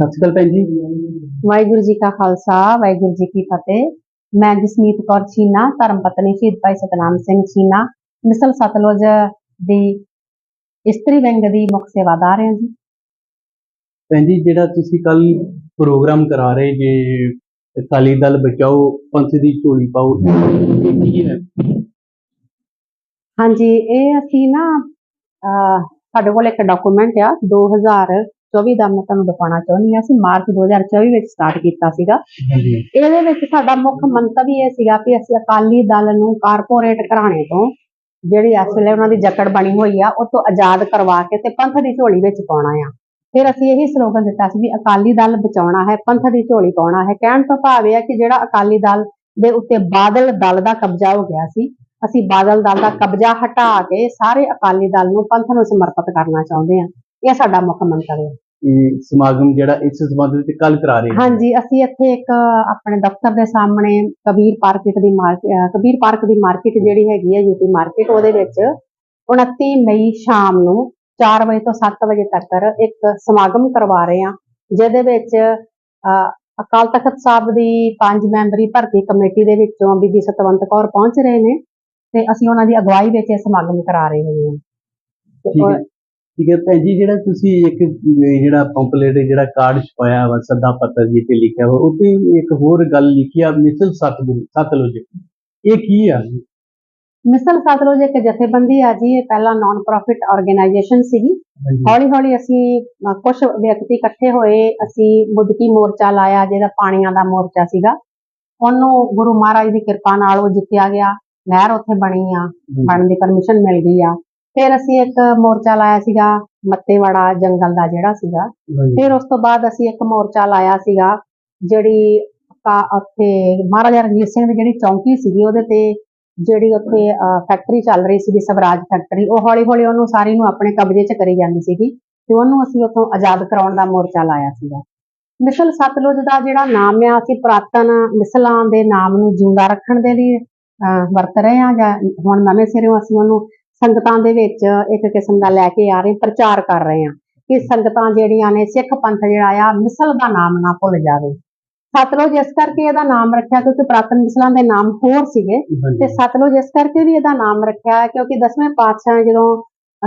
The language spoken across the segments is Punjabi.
ਸਤਿ ਸ਼੍ਰੀ ਅਕਾਲ ਭੈਣ ਜੀ। ਵਾਹਿਗੁਰੂ ਜੀ ਕਾ ਖਾਲਸਾ ਵਾਹਿਗੁਰੂ ਜੀ ਕੀ ਫਤਿਹ। ਮੈਂ ਜਸਮੀਤ ਕੌਰ ਚੀਨਾ ਧਰਮ ਪਤਨੀ ਸ਼ਹੀਦ ਭਾਈ ਸਤਨਾਮ ਸਿੰਘ ਚੀਨਾ ਮਿਸਲ ਸਤਲੁਜ ਦੀ ਇਸਤਰੀ ਵਿੰਗ ਦੀ ਮੁੱਖ ਸੇਵਾਦਾਰ ਹਾਂ ਜੀ। ਭੈਣ ਜੀ ਜਿਹੜਾ ਤੁਸੀਂ ਕੱਲ ਪ੍ਰੋਗਰਾਮ ਕਰਾ ਰਹੇ ਜੇ ਅਕਾਲੀ ਦਲ ਬਚਾਓ ਪੰਥ ਦੀ ਝੋਲੀ ਪਾਓ ਕੀ ਹੈ? ਹਾਂਜੀ ਇਹ ਅਸੀਂ ਨਾ ਸਾਡੇ ਕੋਲ ਇੱਕ ਡਾਕੂਮੈਂਟ ਆ 2024 ਦਾ ਮੈਂ ਤੁਹਾਨੂੰ ਦਿਖਾਉਣਾ ਚਾਹੁੰਦੀ ਹਾਂ। ਅਸੀਂ ਮਾਰਚ 2024 ਵਿੱਚ ਸਟਾਰਟ ਕੀਤਾ ਸੀਗਾ। ਇਹਦੇ ਵਿੱਚ ਸਾਡਾ ਮੁੱਖ ਮੰਤਵ ਹੀ ਇਹ ਸੀਗਾ ਕਿ ਅਸੀਂ ਅਕਾਲੀ ਦਲ ਨੂੰ ਕਾਰਪੋਰੇਟ ਘਰਾਣੇ ਤੋਂ ਜਿਹੜੀ ਇਸ ਵੇਲੇ ਉਹਨਾਂ ਦੀ ਜਕੜ ਬਣੀ ਹੋਈ ਆ ਉਹ ਤੋਂ ਆਜ਼ਾਦ ਕਰਵਾ ਕੇ ਤੇ ਪੰਥ ਦੀ ਝੋਲੀ ਵਿੱਚ ਪਾਉਣਾ ਆ। ਫਿਰ ਅਸੀਂ ਇਹੀ ਸਲੋਗਨ ਦਿੱਤਾ ਸੀ ਵੀ ਅਕਾਲੀ ਦਲ ਬਚਾਉਣਾ ਹੈ ਪੰਥ ਦੀ ਝੋਲੀ ਪਾਉਣਾ ਹੈ। ਕਹਿਣ ਤੋਂ ਭਾਵ ਇਹ ਹੈ ਕਿ ਜਿਹੜਾ ਅਕਾਲੀ ਦਲ ਦੇ ਉੱਤੇ ਬਾਦਲ ਦਲ ਦਾ ਕਬਜ਼ਾ ਹੋ ਗਿਆ ਸੀ ਅਸੀਂ ਬਾਦਲ ਦਲ ਦਾ ਕਬਜ਼ਾ ਹਟਾ ਕੇ ਸਾਰੇ ਅਕਾਲੀ ਦਲ ਨੂੰ ਪੰਥ ਨੂੰ ਸਮਰਪਿਤ ਕਰਨਾ ਚਾਹੁੰਦੇ ਹਾਂ ਇਹ ਸਾਡਾ ਮੁੱਖ ਮੰਤਵ ਹੈ। ਇਹ ਸਮਾਗਮ ਜਿਹੜਾ ਇਸ ਸੰਬੰਧ ਵਿੱਚ ਕੱਲ ਕਰਾ ਰਹੇ ਹਾਂ ਹਾਂਜੀ ਅਸੀਂ ਇੱਥੇ ਇੱਕ ਆਪਣੇ ਦਫ਼ਤਰ ਦੇ ਸਾਹਮਣੇ ਕਬੀਰ ਪਾਰਕਿਟ ਦੀ ਮਾਰਕੀਟ ਕਬੀਰ ਪਾਰਕ ਦੀ ਮਾਰਕੀਟ ਜਿਹੜੀ ਹੈਗੀ ਹੈ ਯੂਪੀ ਮਾਰਕੀਟ ਉਹਦੇ ਵਿੱਚ 29 ਮਈ ਸ਼ਾਮ ਨੂੰ 4 ਵਜੇ ਤੋਂ 7 ਵਜੇ ਤੱਕ ਇੱਕ ਸਮਾਗਮ ਕਰਵਾ ਰਹੇ ਹਾਂ ਜਿਹਦੇ ਵਿੱਚ ਅਕਾਲ ਤਖਤ ਸਾਹਿਬ ਦੀ ਪੰਜ ਮੈਂਬਰੀ ਭਰਤੀ ਕਮੇਟੀ ਦੇ ਵਿੱਚੋਂ ਬੀਬੀ ਸਤਵੰਤ ਕੌਰ ਪਹੁੰਚ ਰਹੇ ਨੇ ਤੇ ਅਸੀਂ ਉਹਨਾਂ ਦੀ ਅਗਵਾਈ ਵਿੱਚ ਇਹ ਸਮਾਗਮ ਕਰਾ ਰਹੇ ਹਾਂ। ਠੀਕ ਹੈ। ਠੀਕ ਹੈ ਭੈਣ ਜੀ ਜਿਹੜਾ ਤੁਸੀਂ ਇੱਕ ਜਿਹੜਾ ਪੰਪਲੇਟ ਜਿਹੜਾ ਕਾਰਡ ਛਪਾਇਆ ਵਾ ਸੱਦਾ ਪੱਤਰ ਜੀ ਤੇ ਲਿਖਿਆ ਵਾ ਉੱਤੇ ਇੱਕ ਹੋਰ ਗੱਲ ਲਿਖੀ ਆ ਮਿਸਲ ਸਤਗੁਰੂ ਸਤਲੁਜ। ਇਹ ਕੀ ਆ ਮਿਸਲ ਸਤਲੁਜ ਇੱਕ ਜਥੇਬੰਦੀ ਆ ਜੀ ਇਹ ਪਹਿਲਾਂ ਨਾਨ ਪ੍ਰੋਫਿਟ ਆਰਗੇਨਾਈਜੇਸ਼ਨ ਸੀਗੀ। ਹੌਲੀ ਹੌਲੀ ਅਸੀਂ ਕੁਝ ਵਿਅਕਤੀ ਇਕੱਠੇ ਹੋਏ ਅਸੀਂ ਮੁਦਕੀ ਮੋਰਚਾ ਲਾਇਆ ਜਿਹਦਾ ਪਾਣੀਆਂ ਦਾ ਮੋਰਚਾ ਸੀਗਾ। ਉਹਨੂੰ ਗੁਰੂ ਮਹਾਰਾਜ ਦੀ ਕਿਰਪਾ ਨਾਲ ਉਹ ਜਿੱਤਿਆ ਗਿਆ। ਨਹਿਰ ਉੱਥੇ ਬਣੀ ਆ ਬਣਨ ਦੀ ਪਰਮਿਸ਼ਨ ਮਿਲ ਗਈ ਆ। ਫਿਰ ਅਸੀਂ ਇੱਕ ਮੋਰਚਾ ਲਾਇਆ ਸੀਗਾ ਮੱਤੇਵਾੜਾ ਜੰਗਲ ਦਾ ਜਿਹੜਾ ਸੀਗਾ। ਫਿਰ ਉਸ ਤੋਂ ਬਾਅਦ ਅਸੀਂ ਇੱਕ ਮੋਰਚਾ ਲਾਇਆ ਸੀਗਾ ਜਿਹੜੀ ਕਾ- ਉੱਥੇ ਮਹਾਰਾਜਾ ਰਣਜੀਤ ਸਿੰਘ ਦੀ ਜਿਹੜੀ ਚੌਂਕੀ ਸੀਗੀ ਉਹਦੇ ਤੇ ਜਿਹੜੀ ਉੱਥੇ ਫੈਕਟਰੀ ਚੱਲ ਰਹੀ ਸੀਗੀ ਸਵਰਾਜ ਫੈਕਟਰੀ ਉਹ ਹੌਲੀ ਹੌਲੀ ਉਹਨੂੰ ਸਾਰੀ ਨੂੰ ਆਪਣੇ ਕਬਜ਼ੇ 'ਚ ਕਰੀ ਜਾਂਦੀ ਸੀਗੀ ਤੇ ਉਹਨੂੰ ਅਸੀਂ ਉੱਥੋਂ ਆਜ਼ਾਦ ਕਰਾਉਣ ਦਾ ਮੋਰਚਾ ਲਾਇਆ ਸੀਗਾ ਮਿਸਲ ਸਤਲੁਜ ਦਾ ਜਿਹੜਾ ਨਾਮ ਆ ਅਸੀਂ ਪੁਰਾਤਨ ਮਿਸਲਾਂ ਦੇ ਨਾਮ ਨੂੰ ਜਿਉਂਦਾ ਰੱਖਣ ਦੇ ਲਈ ਵਰਤ ਰਹੇ ਹਾਂ ਜਾਂ ਹੁਣ ਨਵੇਂ ਸਿਰੋਂ ਅਸੀਂ ਉਹਨੂੰ ਸੰਗਤਾਂ ਦੇ ਵਿੱਚ ਇੱਕ ਕਿਸਮ ਦਾ ਲੈ ਕੇ ਆ ਰਹੇ ਪ੍ਰਚਾਰ ਕਰ ਰਹੇ ਹਾਂ ਕਿ ਸੰਗਤਾਂ ਜਿਹੜੀਆਂ ਨੇ ਸਿੱਖ ਪੰਥ ਜਿਹੜਾ ਆ ਮਿਸਲ ਦਾ ਨਾਮ ਨਾ ਭੁੱਲ ਜਾਵੇ ਸਤਲੁਜ ਇਸ ਕਰਕੇ ਇਹਦਾ ਨਾਮ ਰੱਖਿਆ ਕਿਉਂਕਿ ਪੁਰਾਤਨ ਮਿਸਲਾਂ ਦੇ ਨਾਮ ਹੋਰ ਸੀਗੇ। ਤੇ ਸਤਲੁਜ ਇਸ ਕਰਕੇ ਵੀ ਇਹਦਾ ਨਾਮ ਰੱਖਿਆ ਕਿਉਂਕਿ ਦਸਵੇਂ ਪਾਤਸ਼ਾਹ ਜਦੋਂ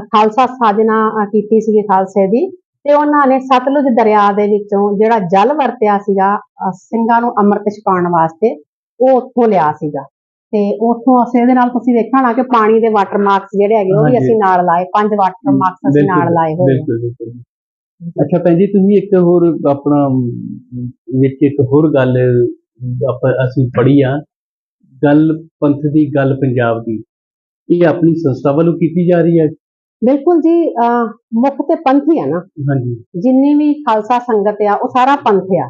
ਖਾਲਸਾ ਸਾਜਨਾ ਕੀਤੀ ਸੀਗੀ ਖਾਲਸੇ ਦੀ ਤੇ ਉਹਨਾਂ ਨੇ ਸਤਲੁਜ ਦਰਿਆ ਦੇ ਵਿੱਚੋਂ ਜਿਹੜਾ ਜਲ ਵਰਤਿਆ ਸੀਗਾ ਸਿੰਘਾਂ ਨੂੰ ਅੰਮ੍ਰਿਤ ਛਕਾਉਣ ਵਾਸਤੇ ਉਹ ਉੱਥੋਂ ਲਿਆ ਸੀਗਾ ਤੇ ਉੱਥੋਂ ਅਸੀਂ ਇਹਦੇ ਨਾਲ ਤੁਸੀਂ ਹੋਣਾ ਕਿ ਪਾਣੀ ਦੇ ਵਾਟਰ ਮਾਰਕਸ ਜਿਹੜੇ ਹੈਗੇ ਉਹ ਵੀ। ਅਸੀਂ ਨਾਲ ਲਾਏ ਪੰਜ ਵਾਟਰ ਮਾਰਕਸ ਅਸੀਂ ਨਾਲ ਲਾਏ ਹੋਏ ਆ ਬਿਲਕੁਲ ਬਿਲਕੁਲ। ਅੱਛਾ ਭੈਣ ਜੀ ਤੁਸੀਂ ਇੱਕ ਹੋਰ ਆਪਣਾ ਵਿੱਚ ਇੱਕ ਹੋਰ ਗੱਲ ਆਪਾਂ ਅਸੀਂ ਪੜ੍ਹੀ ਆ ਗੱਲ ਪੰਥ ਦੀ ਗੱਲ ਪੰਜਾਬ ਦੀ। ਇਹ ਆਪਣੀ ਸੰਸਥਾ ਵੱਲੋਂ ਕੀਤੀ ਜਾ ਰਹੀ ਹੈ? ਬਿਲਕੁਲ ਜੀ ਮੁੱਖ ਤੇ ਪੰਥ ਹੀ ਆ ਨਾ। ਹਾਂਜੀ। ਜਿੰਨੀ ਵੀ ਖਾਲਸਾ ਸੰਗਤ ਆ ਉਹ ਸਾਰਾ ਪੰਥ ਆ।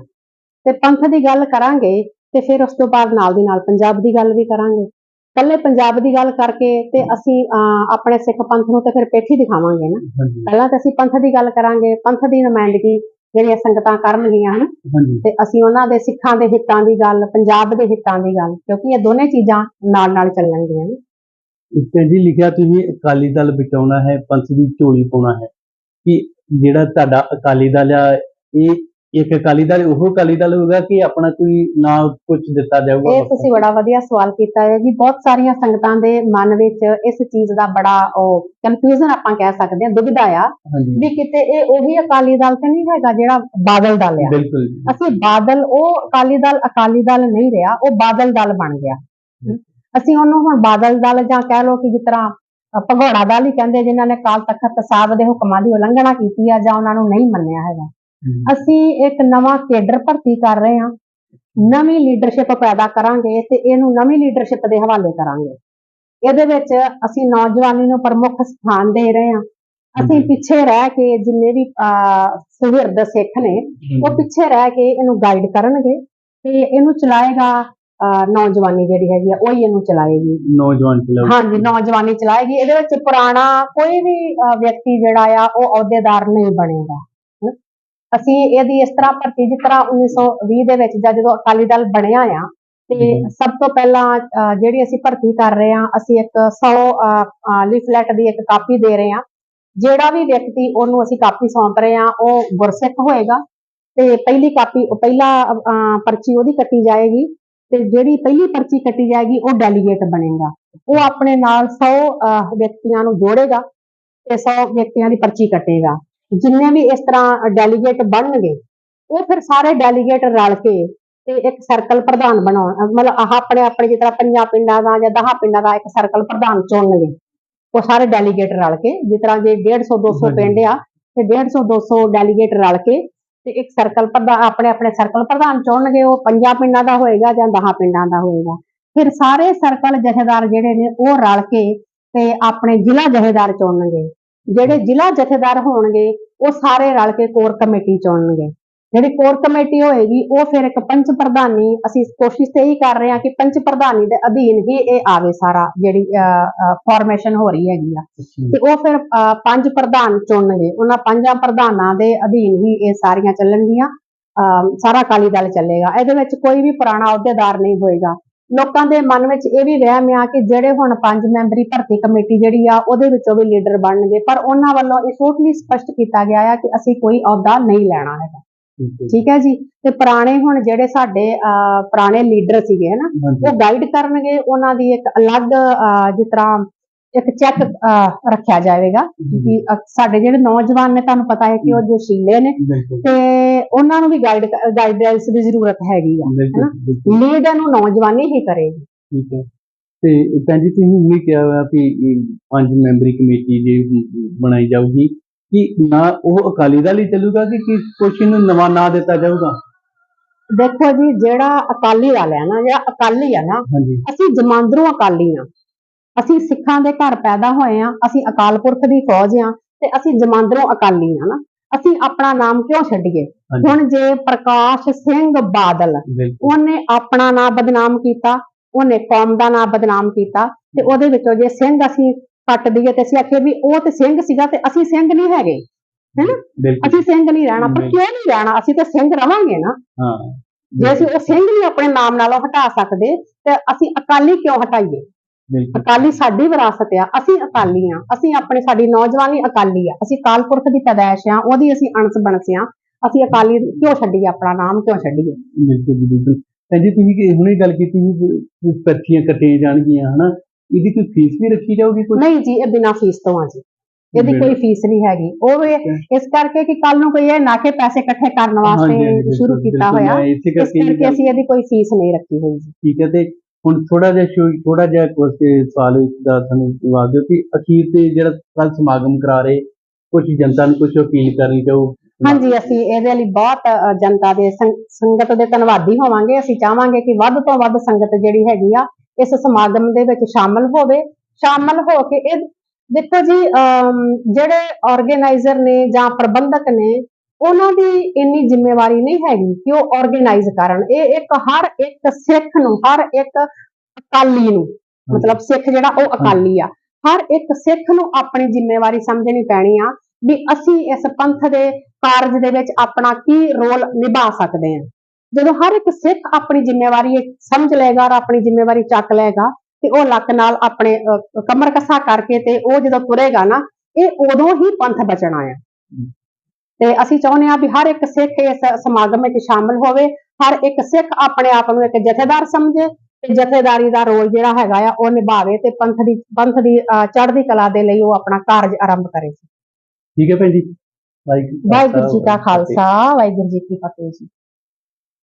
ਤੇ ਪੰਥ ਦੀ ਗੱਲ ਕਰਾਂਗੇ ਤੇ ਫਿਰ ਉਸ ਤੋਂ ਬਾਅਦ ਨਾਲ ਦੀ ਨਾਲ ਪੰਜਾਬ ਦੀ ਗੱਲ ਵੀ ਕਰਾਂਗੇ। ਕੱਲੇ ਪੰਜਾਬ ਦੀ ਗੱਲ ਕਰਕੇ ਤੇ ਅਸੀਂ ਆਪਣੇ ਸਿੱਖ ਪੰਥ ਨੂੰ ਤੇ ਫਿਰ ਪੇਠੀ ਦਿਖਾਵਾਂਗੇ ਨਾ। ਪਹਿਲਾਂ ਤਾਂ ਅਸੀਂ ਪੰਥ ਦੀ ਗੱਲ ਕਰਾਂਗੇ ਪੰਥ ਦੀ ਨੁਮਾਇੰਦਗੀ ਜਿਹੜੀਆਂ ਸੰਗਤਾਂ ਕਰਨਗੀਆਂ ਹਨ ਤੇ ਅਸੀਂ ਉਹਨਾਂ ਦੇ ਸਿੱਖਾਂ ਦੇ ਹਿੱਤਾਂ ਦੀ ਗੱਲ ਪੰਜਾਬ ਦੇ ਹਿੱਤਾਂ ਦੀ ਗੱਲ ਕਿਉਂਕਿ ਇਹ ਦੋਨੇ ਚੀਜ਼ਾਂ ਨਾਲ ਨਾਲ ਚੱਲਣਗੀਆਂ ਨੇ। ਉੱਤੇ ਜੀ ਲਿਖਿਆ ਤੁਸੀਂ ਅਕਾਲੀ ਦਲ ਬਚਾਉਣਾ ਹੈ ਪੰਥ ਦੀ ਝੋਲੀ ਪਾਉਣਾ ਹੈ। ਕਿ ਜਿਹੜਾ ਤੁਹਾਡਾ ਅਕਾਲੀ ਦਲ ਆ ਇਹ ਇੱਕ ਅਕਾਲੀ ਦਲ ਉਹ ਅਕਾਲੀ ਦਲ ਹੋਗਾ ਕਿ ਆਪਣਾ ਕੋਈ ਨਾ ਕੁਝ ਦਿੱਤਾ ਜਾਊਗਾ ਇਹ ਤੁਸੀਂ ਬੜਾ ਵਧੀਆ ਸਵਾਲ ਕੀਤਾ ਹੈ ਜੀ। ਬਹੁਤ ਸਾਰੀਆਂ ਸੰਗਤਾਂ ਦੇ ਮਨ ਵਿੱਚ ਇਸ ਚੀਜ਼ ਦਾ ਬੜਾ ਉਹ ਕਨਫਿਊਜ਼ਨ ਆਪਾਂ ਕਹਿ ਸਕਦੇ ਹਾਂ ਦੁਬਿਧਾ ਆ ਵੀ ਕਿਤੇ ਇਹ ਉਹੀ ਅਕਾਲੀ ਦਲ ਤੇ ਨਹੀਂ ਹੈਗਾ ਜਿਹੜਾ ਬਾਦਲ ਦਲ ਆ। ਬਿਲਕੁਲ। ਅਸੀਂ ਬਾਦਲ ਉਹ ਅਕਾਲੀ ਦਲ ਅਕਾਲੀ ਦਲ ਨਹੀਂ ਰਿਹਾ ਉਹ ਬਾਦਲ ਦਲ ਬਣ ਗਿਆ। ਅਸੀਂ ਉਹਨੂੰ ਹੁਣ ਬਾਦਲ ਦਲ ਜਾਂ ਕਹਿ ਲਓ ਕਿ ਜਿਸ ਤਰ੍ਹਾਂ ਭਗੌੜਾ ਦਲ ਹੀ ਕਹਿੰਦੇ ਜਿਨ੍ਹਾਂ ਨੇ ਕਾਲ ਤਖਤ ਸਾਹਿਬ ਦੇ ਹੁਕਮਾਂ ਦੀ ਉਲੰਘਣਾ ਕੀਤੀ ਆ ਜਾਂ ਉਹਨਾਂ ਨੂੰ ਨਹੀਂ ਮੰਨਿਆ ਹੈਗਾ। ਅਸੀਂ ਇੱਕ ਨਵਾਂ ਕੇਡਰ ਭਰਤੀ ਕਰ ਰਹੇ ਹਾਂ। ਨਵੀਂ ਲੀਡਰਸ਼ਿਪ ਪੈਦਾ ਕਰਾਂਗੇ ਤੇ ਇਹਨੂੰ ਨਵੀਂ ਲੀਡਰਸ਼ਿਪ ਦੇ ਹਵਾਲੇ ਕਰਾਂਗੇ। ਇਹਦੇ ਵਿੱਚ ਅਸੀਂ ਨੌਜਵਾਨੀ ਨੂੰ ਪ੍ਰਮੁੱਖ ਸਥਾਨ ਦੇ ਰਹੇ ਹਾਂ। ਅਸੀਂ। ਪਿੱਛੇ ਰਹਿ ਕੇ ਜਿੰਨੇ ਵੀ ਸੁਹਿਰਦ ਸਿੱਖ ਨੇ ਉਹ ਪਿੱਛੇ ਰਹਿ ਕੇ ਇਹਨੂੰ ਗਾਈਡ ਕਰਨਗੇ ਤੇ ਇਹਨੂੰ ਚਲਾਏਗਾ ਨੌਜਵਾਨੀ ਜਿਹੜੀ ਹੈਗੀ ਆ ਉਹ ਹੀ ਇਹਨੂੰ ਚਲਾਏਗੀ। ਨੌਜਵਾਨ ਚਲੋ ਹਾਂਜੀ ਨੌਜਵਾਨੀ ਚਲਾਏਗੀ। ਇਹਦੇ ਵਿੱਚ ਪੁਰਾਣਾ ਕੋਈ ਵੀ ਵਿਅਕਤੀ ਜਿਹੜਾ ਆ ਉਹ ਅਹੁਦੇਦਾਰ ਨਹੀਂ ਬਣੇਗਾ। ਅਸੀਂ ਇਹਦੀ ਇਸ ਤਰ੍ਹਾਂ ਭਰਤੀ ਜਿਸ ਤਰ੍ਹਾਂ 1920 ਦੇ ਵਿੱਚ ਜਦੋਂ ਅਕਾਲੀ ਦਲ ਬਣਿਆ ਆ ਤੇ। ਸਭ ਤੋਂ ਪਹਿਲਾਂ ਜਿਹੜੀ ਅਸੀਂ ਭਰਤੀ ਕਰ ਰਹੇ ਹਾਂ ਅਸੀਂ ਇੱਕ 100 ਲੀਫਲੈਟ ਦੀ ਇੱਕ ਕਾਪੀ ਦੇ ਰਹੇ ਹਾਂ। ਜਿਹੜਾ ਵੀ ਵਿਅਕਤੀ ਉਹਨੂੰ ਅਸੀਂ ਕਾਪੀ ਸੌਂਪ ਰਹੇ ਹਾਂ ਉਹ ਗੁਰਸਿੱਖ ਹੋਏਗਾ ਤੇ ਪਹਿਲੀ ਕਾਪੀ ਪਹਿਲਾ ਪਰਚੀ ਉਹਦੀ ਕੱਟੀ ਜਾਏਗੀ ਤੇ ਜਿਹੜੀ ਪਹਿਲੀ ਪਰਚੀ ਕੱਟੀ ਜਾਏਗੀ ਉਹ ਡੈਲੀਗੇਟ ਬਣੇਗਾ। ਉਹ ਆਪਣੇ ਨਾਲ 100 ਅਹ, ਵਿਅਕਤੀਆਂ ਨੂੰ ਜੋੜੇਗਾ ਤੇ 100 ਵਿਅਕਤੀਆਂ ਦੀ ਪਰਚੀ ਕੱਟੇਗਾ। ਜਿੰਨੇ ਵੀ ਇਸ ਤਰ੍ਹਾਂ ਡੈਲੀਗੇਟ ਬਣਨਗੇ ਉਹ ਫਿਰ ਸਾਰੇ ਡੈਲੀਗੇਟ ਰਲ ਕੇ ਤੇ ਇੱਕ ਸਰਕਲ ਪ੍ਰਧਾਨ ਬਣਾਉਣ ਮਤਲਬ ਆਹ ਆਪਣੇ ਆਪਣੇ ਜਿਸ ਤਰ੍ਹਾਂ ਪੰਜਾਂ ਪਿੰਡਾਂ ਦਾ ਜਾਂ 10 ਪਿੰਡਾਂ ਦਾ ਇੱਕ ਸਰਕਲ ਪ੍ਰਧਾਨ ਚੁਣਨਗੇ। ਉਹ ਸਾਰੇ ਡੈਲੀਗੇਟ ਰਲ ਕੇ ਜਿਸ ਤਰ੍ਹਾਂ ਜੇ 150 200 ਹਾਂਜੀ। ਪਿੰਡ ਆ ਤੇ 150 200 ਡੈਲੀਗੇਟ ਰਲ ਕੇ ਤੇ ਇੱਕ ਸਰਕਲ ਪ੍ਰਧਾਨ ਆਪਣੇ ਆਪਣੇ ਸਰਕਲ ਪ੍ਰਧਾਨ ਚੁਣਨਗੇ ਉਹ ਪੰਜਾਂ ਪਿੰਡਾਂ ਦਾ ਹੋਏਗਾ ਜਾਂ 10 ਪਿੰਡਾਂ ਦਾ ਹੋਏਗਾ। ਫਿਰ ਸਾਰੇ ਸਰਕਲ ਜਥੇਦਾਰ ਜਿਹੜੇ ਨੇ ਉਹ ਰਲ ਕੇ ਤੇ ਆਪਣੇ ਜ਼ਿਲ੍ਹਾ ਜਥੇਦਾਰ ਚੁਣਨਗੇ। ਜਿਹੜੇ ਜ਼ਿਲ੍ਹਾ ਜਥੇਦਾਰ ਹੋਣਗੇ ਉਹ ਸਾਰੇ ਰਲ ਕੇ ਕੋਰ ਕਮੇਟੀ ਚੁਣਨਗੇ। ਜਿਹੜੀ ਕੋਰ ਕਮੇਟੀ ਹੋਏਗੀ ਉਹ ਫਿਰ ਇੱਕ ਪੰਚ ਪ੍ਰਧਾਨੀ ਅਸੀਂ ਕੋਸ਼ਿਸ਼ ਤੇ ਇਹੀ ਕਰ ਰਹੇ ਹਾਂ ਕਿ ਪੰਚ ਪ੍ਰਧਾਨੀ ਦੇ ਅਧੀਨ ਹੀ ਇਹ ਆਵੇ ਸਾਰਾ ਜਿਹੜੀ ਫਾਰਮੇਸ਼ਨ ਹੋ ਰਹੀ ਹੈਗੀ ਆ। ਤੇ ਉਹ ਫਿਰ ਪੰਜ ਪ੍ਰਧਾਨ ਚੁਣਨਗੇ। ਉਹਨਾਂ ਪੰਜਾਂ ਪ੍ਰਧਾਨਾਂ ਦੇ ਅਧੀਨ ਹੀ ਇਹ ਸਾਰੀਆਂ ਚੱਲਣਗੀਆਂ। ਸਾਰਾ ਅਕਾਲੀ ਦਲ ਚੱਲੇਗਾ। ਇਹਦੇ ਵਿੱਚ ਕੋਈ ਵੀ ਪੁਰਾਣਾ ਅਹੁਦੇਦਾਰ ਨਹੀਂ ਹੋਏਗਾ। ਲੋਕਾਂ ਦੇ ਮਨ ਵਿੱਚ ਇਹ ਵੀ ਵਹਿਮ ਆ ਕਿ ਜਿਹੜੇ ਹੁਣ ਪੰਜ ਮੈਂਬਰੀ ਭਰਤੀ ਕਮੇਟੀ ਜਿਹੜੀ ਆ ਉਹਦੇ ਵਿੱਚੋਂ ਵੀ ਲੀਡਰ ਬਣਨਗੇ। ਪਰ ਉਹਨਾਂ ਵੱਲੋਂ ਇਹ ਟੋਟਲੀ ਸਪਸ਼ਟ ਕੀਤਾ ਗਿਆ ਆ ਕਿ ਅਸੀਂ ਕੋਈ ਅਹੁਦਾ ਨਹੀਂ ਲੈਣਾ ਹੈਗਾ। ਠੀਕ ਹੈ ਠੀਕ ਹੈ ਜੀ? ਤੇ ਪੁਰਾਣੇ ਹੁਣ ਜਿਹੜੇ ਸਾਡੇ ਪੁਰਾਣੇ ਲੀਡਰ ਸੀਗੇ ਹਨਾ ਉਹ ਗਾਈਡ ਕਰਨਗੇ। ਉਹਨਾਂ ਦੀ ਇੱਕ ਅਲੱਗ ਜਿਸ ਤਰ੍ਹਾਂ ਇੱਕ ਚੈੱਕ ਰੱਖਿਆ ਜਾਵੇਗਾ ਕਿ ਸਾਡੇ ਜਿਹੜੇ ਨੌਜਵਾਨ ਨੇ ਤੁਹਾਨੂੰ ਪਤਾ ਹੈ ਕਿ ਉਹ ਜੋਸ਼ੀਲੇ ਨੇ ਤੇ ਉਹਨਾਂ ਨੂੰ ਵੀ ਗਾਈਡ ਗਾਈਡੈਂਸ ਦੀ ਜ਼ਰੂਰਤ ਹੈਗੀ ਆ ਬਿਲਕੁਲ ਬਿਲਕੁਲ। ਲੀਡ ਨੂੰ ਨੌਜਵਾਨੀ ਹੀ ਕਰੇਗੀ। ਠੀਕ ਹੈ। ਤੇ ਭੈਣ ਜੀ ਤੁਸੀਂ ਇਹ ਕਿਹਾ ਹੋਇਆ ਕਿ ਪੰਜ ਮੈਂਬਰੀ ਕਮੇਟੀ ਜੇ ਬਣਾਈ ਜਾਊਗੀ। ਕਿ ਨਾ ਉਹ ਅਕਾਲੀ ਦਲ ਹੀ ਚੱਲੂਗਾ ਕਿ ਕੁਛ ਨੂੰ ਨਵਾਂ ਨਾਂ ਦਿੱਤਾ ਜਾਊਗਾ? ਦੇਖੋ ਜੀ ਜਿਹੜਾ ਅਕਾਲੀ ਦਲ ਹੈ ਨਾ ਜਿਹੜਾ ਅਕਾਲੀ ਹੈ ਨਾ ਅਸੀਂ ਜਮਾਂਦਰੂ ਅਕਾਲੀ ਆ। ਅਸੀਂ ਸਿੱਖਾਂ ਦੇ ਘਰ ਪੈਦਾ ਹੋਏ ਆ ਅਸੀਂ ਅਕਾਲ ਪੁਰਖ ਦੀ ਫੌਜ ਆ ਤੇ ਅਸੀਂ ਜਮਾਂਦਰੂ ਅਕਾਲੀ ਆ ਨਾ। ਅਸੀਂ ਆਪਣਾ ਨਾਮ ਕਿਉਂ ਛੱਡੀਏ? ਹੁਣ ਜੇ ਪ੍ਰਕਾਸ਼ ਸਿੰਘ ਬਾਦਲ ਉਹਨੇ ਆਪਣਾ ਨਾਮ ਬਦਨਾਮ ਕੀਤਾ ਉਹਨੇ ਕੌਮ ਦਾ ਨਾਮ ਬਦਨਾਮ ਕੀਤਾ ਤੇ ਉਹਦੇ ਵਿੱਚੋਂ ਜੇ ਸਿੰਘ ਅਸੀਂ ਕੱਟ ਦਈਏ ਤੇ ਅਸੀਂ ਆਖੀਏ ਵੀ ਉਹ ਤੇ ਸਿੰਘ ਸੀਗਾ ਤੇ ਅਸੀਂ ਸਿੰਘ ਨਹੀਂ ਹੈਗੇ ਹੈਨਾ ਅਸੀਂ ਸਿੰਘ ਨਹੀਂ ਰਹਿਣਾ ਪਰ। ਕਿਉਂ ਨਹੀਂ ਰਹਿਣਾ? ਅਸੀਂ ਤਾਂ ਸਿੰਘ ਰਵਾਂਗੇ ਨਾ। ਹਾਂ। ਜੇ ਅਸੀਂ ਉਹ ਸਿੰਘ ਨਹੀਂ ਆਪਣੇ ਨਾਮ ਨਾਲੋਂ ਹਟਾ ਸਕਦੇ ਤੇ ਅਸੀਂ ਅਕਾਲੀ ਕਿਉਂ ਹਟਾਈਏ? ਅਕਾਲੀ ਸਾਡੀ ਵਿਰਾਸਤ ਆ ਅਸੀਂ ਅਕਾਲੀ ਆ ਅਸੀਂ ਆਪਣੇ ਸਾਡੀ ਨੌਜਵਾਨੀ ਅਕਾਲੀ ਆ ਅਸੀਂ ਕਾਲ ਪੁਰਖ ਦੀ ਪੈਦਾਇਸ਼ ਆ ਉਹਦੀ ਅਸੀਂ ਅਣਸ ਬਣਸ ਆ ਅਸੀਂ ਅਕਾਲੀ ਕਿਉਂ ਛੱਡੀਏ ਆਪਣਾ ਨਾਮ ਕਿਉਂ ਛੱਡੀਏ? ਬਿਲਕੁਲ ਜੀ ਬਿਲਕੁਲ। ਭੈਣ ਜੀ ਤੁਸੀਂ ਕਿ ਹੁਣੇ ਗੱਲ ਕੀਤੀ ਵੀ ਪਰਚੀਆਂ ਕੱਟੀਆਂ ਜਾਣਗੀਆਂ ਹਨਾ? ਇਹਦੀ ਕੋਈ ਫੀਸ ਵੀ ਰੱਖੀ ਜਾਊਗੀ ਕੋਈ ਨਹੀਂ ਜੀ ਇਹ ਬਿਨਾਂ ਫੀਸ ਤੋਂ ਆ ਜੀ। ਇਹਦੀ ਕੋਈ ਫੀਸ ਨਹੀਂ ਹੈਗੀ। ਉਹ ਇਸ ਕਰਕੇ ਕਿ ਕੱਲ ਨੂੰ ਕੋਈ ਇਹ ਨਾ ਕਿ ਪੈਸੇ ਇਕੱਠੇ ਕਰਨ ਵਾਸਤੇ ਸ਼ੁਰੂ ਕੀਤਾ ਹੋਇਆ। ਇਸੇ ਕਰਕੇ ਅਸੀਂ ਇਹਦੀ ਕੋਈ ਫੀਸ ਨਹੀਂ ਰੱਖੀ ਹੋਈ ਜੀ। ਠੀਕ ਹੈ ਤੇ ਹੁਣ ਥੋੜਾ ਜਿਹਾ ਸ਼ੋ ਥੋੜਾ ਜਿਹਾ ਕੁਝ ਸਵਾਲ ਦਾ ਤੁਹਾਨੂੰ ਜਵਾਬ ਦਿਓ ਕਿ ਅਖੀਰ ਤੇ ਜਿਹੜਾ ਕੱਲ ਸਮਾਗਮ ਕਰਾ ਰਹੇ ਕੁਝ ਜਨਤਾ ਨੂੰ ਕੁਝ ਅਪੀਲ ਕਰਨੀ ਚਾਹੋ? ਹਾਂਜੀ ਅਸੀਂ ਇਹਦੇ ਲਈ ਬਹੁਤ ਅ, ਜਨਤਾ ਦੇ ਸੰ- ਸੰਗਤ ਦੇ ਧੰਨਵਾਦੀ ਹੋਵਾਂਗੇ। ਅਸੀਂ ਚਾਹਾਂਗੇ ਕਿ ਵੱਧ ਤੋਂ ਵੱਧ ਸੰਗਤ ਜਿਹੜੀ ਹੈਗੀ ਆ ਇਸ ਸਮਾਗਮ ਦੇ ਵਿੱਚ ਸ਼ਾਮਲ ਹੋਵੇ। ਸ਼ਾਮਲ ਹੋ ਕੇ ਇਹ ਦੇਖੋ ਜੀ ਅਮ, ਜਿਹੜੇ ਆਰਗੇਨਾਈਜ਼ਰ ਨੇ ਜਾਂ ਪ੍ਰਬੰਧਕ ਨੇ ਉਹਨਾਂ ਦੀ ਇੰਨੀ ਜ਼ਿੰਮੇਵਾਰੀ ਨਹੀਂ ਹੈਗੀ ਕਿ ਉਹ ਆਰਗੇਨਾਈਜ਼ ਕਰਨ। ਇਹ ਇੱਕ ਹਰ ਇੱਕ ਸਿੱਖ ਨੂੰ ਹਰ ਇੱਕ ਅਕਾਲੀ ਨੂੰ ਮਤਲਬ ਸਿੱਖ ਜਿਹੜਾ ਉਹ ਅਕਾਲੀ ਆ। ਹਰ ਇੱਕ ਸਿੱਖ ਨੂੰ ਆਪਣੀ ਜ਼ਿੰਮੇਵਾਰੀ ਸਮਝਣੀ ਪੈਣੀ ਆ ਵੀ ਅਸੀਂ ਇਸ ਪੰਥ ਦੇ ਕਾਰਜ ਦੇ ਵਿੱਚ ਆਪਣਾ ਕੀ ਰੋਲ ਨਿਭਾ ਸਕਦੇ ਹਾਂ ਜਦੋਂ ਹਰ ਇੱਕ ਸਿੱਖ ਆਪਣੀ ਜ਼ਿੰਮੇਵਾਰੀ ਸਮਝ ਲਏਗਾ ਔਰ ਆਪਣੀ ਜ਼ਿੰਮੇਵਾਰੀ ਚੱਕ ਲਏਗਾ ਤੇ ਉਹ ਲੱਕ ਨਾਲ ਆਪਣੇ ਕਮਰ ਕੱਸਾ ਕਰਕੇ ਤੇ ਉਹ ਜਦੋਂ ਤੁਰੇਗਾ ਨਾ ਇਹ ਉਦੋਂ ਹੀ ਪੰਥ ਬਚਣਾ ਆ। ਤੇ ਅਸੀਂ ਚਾਹੁੰਦੇ ਹਾਂ ਵੀ ਹਰ ਇੱਕ ਸਿੱਖ ਇਸ ਸਮਾਗਮ ਵਿੱਚ ਸ਼ਾਮਲ ਹੋਵੇ ਹਰ ਇੱਕ ਸਿੱਖ ਆਪਣੇ ਆਪ ਨੂੰ ਇੱਕ ਜਥੇਦਾਰ ਸਮਝੇ ਤੇ ਜਥੇਦਾਰੀ ਦਾ ਰੋਲ ਜਿਹੜਾ ਹੈਗਾ ਆ ਉਹ ਨਿਭਾਵੇ ਤੇ ਪੰਥ ਦੀ ਪੰਥ ਦੀ ਚੜ੍ਹਦੀ ਕਲਾ ਦੇ ਲਈ ਉਹ ਆਪਣਾ ਕਾਰਜ ਆਰੰਭ ਕਰੇ। ਠੀਕ ਹੈ ਭੈਣ ਜੀ। ਵਾਹਿਗੁਰੂ ਵਾਹਿਗੁਰੂ ਜੀ ਕਾ ਖਾਲਸਾ ਵਾਹਿਗੁਰੂ ਜੀ ਕੀ ਫਤਿਹ ਜੀ।